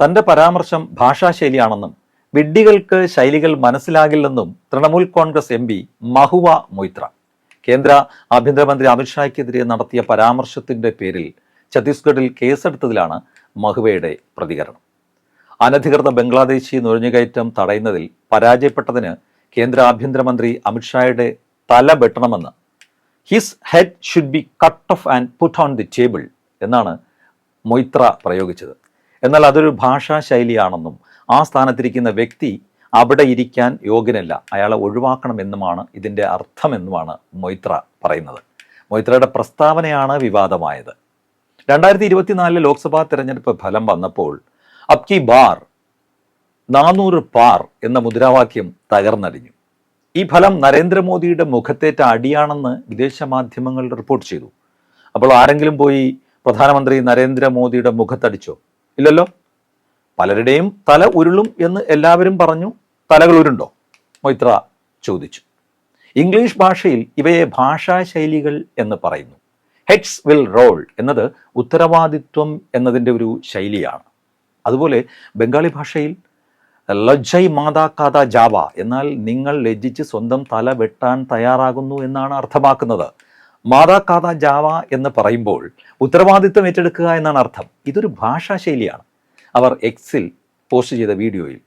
തന്റെ പരാമർശം ഭാഷാശൈലിയാണെന്നും വിഡ്ഢികൾക്ക് ശൈലികൾ മനസ്സിലാകില്ലെന്നും തൃണമൂൽ കോൺഗ്രസ് എം പി മഹുവ മൊയ്ത്ര. കേന്ദ്ര ആഭ്യന്തരമന്ത്രി അമിത്ഷായ്ക്കെതിരെ നടത്തിയ പരാമർശത്തിന്റെ പേരിൽ ഛത്തീസ്ഗഡിൽ കേസെടുത്തതിലാണ് മഹുവയുടെ പ്രതികരണം. അനധികൃത ബംഗ്ലാദേശി നുഴഞ്ഞുകയറ്റം തടയുന്നതിൽ പരാജയപ്പെട്ടതിന് കേന്ദ്ര ആഭ്യന്തരമന്ത്രി അമിത്ഷായുടെ തല വെട്ടണമെന്ന്. His head should be cut off and put on the table എന്നാണ് മൊയ്ത്ര പ്രയോഗിച്ചത്. എന്നാൽ അതൊരു ഭാഷാ ശൈലിയാണെന്നും ആ സ്ഥാനത്തിരിക്കുന്ന വ്യക്തി അവിടെ ഇരിക്കാൻ യോഗ്യനല്ല. അയാളെ ഒഴിവാക്കണമെന്നുമാണ് ഇതിന്റെ അർത്ഥമെന്നുമാണ് മൊയ്ത്ര പറയുന്നത്. മൊയ്ത്രയുടെ പ്രസ്താവനയാണ് വിവാദമായത്. രണ്ടായിരത്തി ഇരുപത്തിനാലിലെ ലോക്സഭാ തെരഞ്ഞെടുപ്പ് ഫലം വന്നപ്പോൾ അബ്കി ബാർ നാനൂറ് പാർ എന്ന മുദ്രാവാക്യം തകർന്നടിഞ്ഞു. ഈ ഫലം നരേന്ദ്രമോദിയുടെ മുഖത്തേറ്റ അടിയാണെന്ന് വിദേശ മാധ്യമങ്ങൾ റിപ്പോർട്ട് ചെയ്തു. അപ്പോൾ ആരെങ്കിലും പോയി പ്രധാനമന്ത്രി നരേന്ദ്രമോദിയുടെ മുഖത്തടിച്ചോ? ഇല്ലല്ലോ? പലരുടെയും തല ഉരുളും എന്ന് എല്ലാവരും പറഞ്ഞു തലകൾ ഉരുണ്ടോ മൊയ്ത്ര ചോദിച്ചു. ഇംഗ്ലീഷ് ഭാഷയിൽ ഇവയെ ഭാഷാശൈലികൾ എന്ന് പറയുന്നു. ഹെഡ്സ് വിൽ റോൾ എന്നത് ഉത്തരവാദിത്വം എന്നതിന്റെ ഒരു ശൈലിയാണ്. അതുപോലെ ബംഗാളി ഭാഷയിൽ ലജ്ജൈ മാതാ കാത ജാവ എന്നാൽ നിങ്ങൾ ലജ്ജിച്ച് സ്വന്തം തല വെട്ടാൻ തയ്യാറാകുന്നു എന്നാണ് അർത്ഥമാക്കുന്നത്. മാതാ കാത ജാവ എന്ന് പറയുമ്പോൾ ഉത്തരവാദിത്വം ഏറ്റെടുക്കുക എന്നാണ് അർത്ഥം. ഇതൊരു ഭാഷാശൈലിയാണ് അവർ എക്സിൽ പോസ്റ്റ് ചെയ്ത വീഡിയോയിൽ